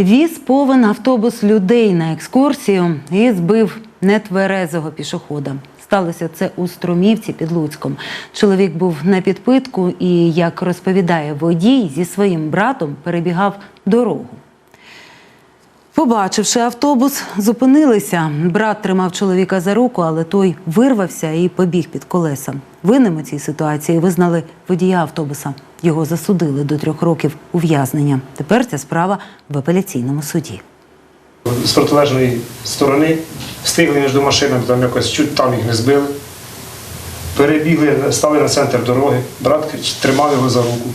Віз повен автобус людей на екскурсію і збив нетверезого пішохода. Сталося це у Струмівці під Луцьком. Чоловік був на підпитку і, як розповідає водій, зі своїм братом перебігав дорогу. Побачивши автобус, зупинилися. Брат тримав чоловіка за руку, але той вирвався і побіг під колеса. Винним цій ситуації визнали водія автобуса. Його засудили до трьох років ув'язнення. Тепер ця справа в апеляційному суді. з протилежної сторони, встигли між машинами, там якось чуть там їх не збили. Перебігли, стали на центр дороги, брат тримав його за руку.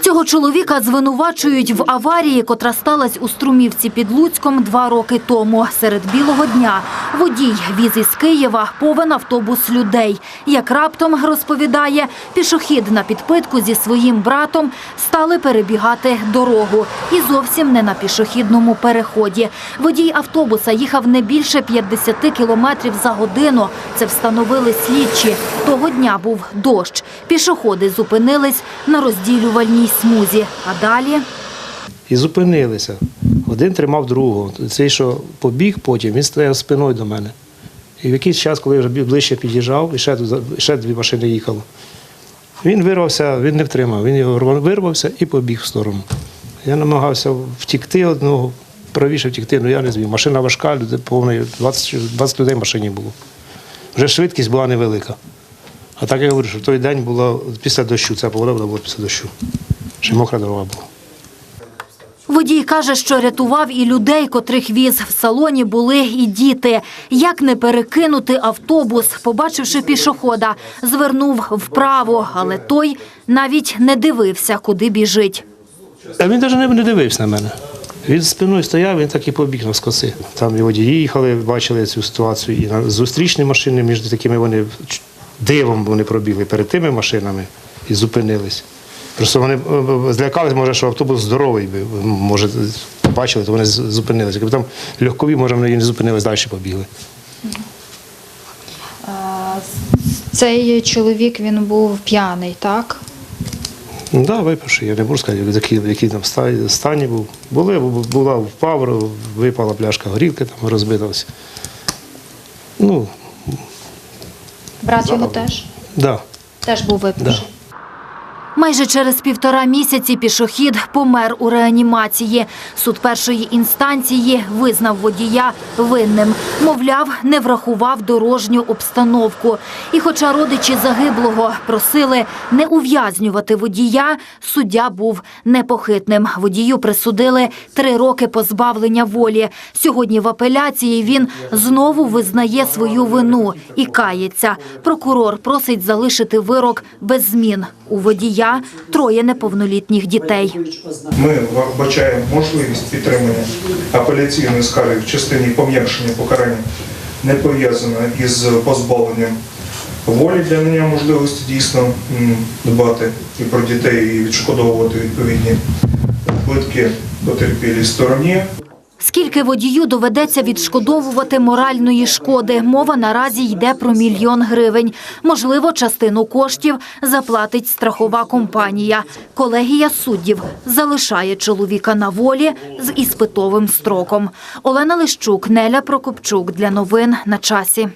Цього чоловіка звинувачують в аварії, котра сталась у Струмівці під Луцьком два роки тому. Серед білого дня водій віз із Києва повен автобус людей. Як раптом розповідає, пішохід на підпитку зі своїм братом стали перебігати дорогу. І зовсім не на пішохідному переході. Водій автобуса їхав не більше 50 кілометрів за годину. Це встановили слідчі. Того дня був дощ. Пішоходи зупинились на розділювальній смузі. А далі І зупинилися. Один тримав другого. Цей, що побіг потім, він стояв спиною до мене. І в якийсь час, коли я вже ближче під'їжджав, і ще, ще дві машини їхало. Він вирвався, він не втримав. Він його вирвався і побіг в сторону. Я намагався втікти одного, правіше втікти, але я не зміг. Машина важка, люди повної, 20, 20 людей в машині було. Вже швидкість була невелика. А так я говорю, що в той день було після дощу, ця погода була після дощу. Ще мокра дорога була. Водій каже, що рятував і людей, котрих віз. В салоні були і діти. Як не перекинути автобус, побачивши пішохода, звернув вправо, але той навіть не дивився, куди біжить. А він навіть не, не дивився на мене. Він спиною стояв, він так і побіг на скоси. Там і водії їхали, бачили цю ситуацію. І на зустрічні машини між такими вони дивом вони пробігли перед тими машинами і зупинились. Просто вони е, злякались, може, що автобус здоровий, може, побачили, то вони з- зупинились. Якби там легкові, може, вони не зупинились, далі побігли. Цей чоловік він був п'яний, так? Ну, да, випивши, я не можу сказати, в якій, в там стані був. Були, була впав, випала пляшка горілки, там розбилася. Ну, Брат його теж? да. Теж був випивший. Майже через півтора місяці пішохід помер у реанімації. Суд першої інстанції визнав водія винним. Мовляв, не врахував дорожню обстановку. І хоча родичі загиблого просили не ув'язнювати водія, суддя був непохитним. Водію присудили три роки позбавлення волі. Сьогодні в апеляції він знову визнає свою вину і кається. Прокурор просить залишити вирок без змін. У водія троє неповнолітніх дітей. Ми вбачаємо можливість підтримання апеляційної скарги в частині пом'якшення покарання не пов'язана із позбавленням волі для надання можливості дійсно дбати і про дітей, і відшкодовувати відповідні збитки потерпілій стороні. Скільки водію доведеться відшкодовувати моральної шкоди? Мова наразі йде про мільйон гривень. Можливо, частину коштів заплатить страхова компанія. Колегія суддів залишає чоловіка на волі з іспитовим строком. Олена Лищук, Неля Прокопчук для новин на часі.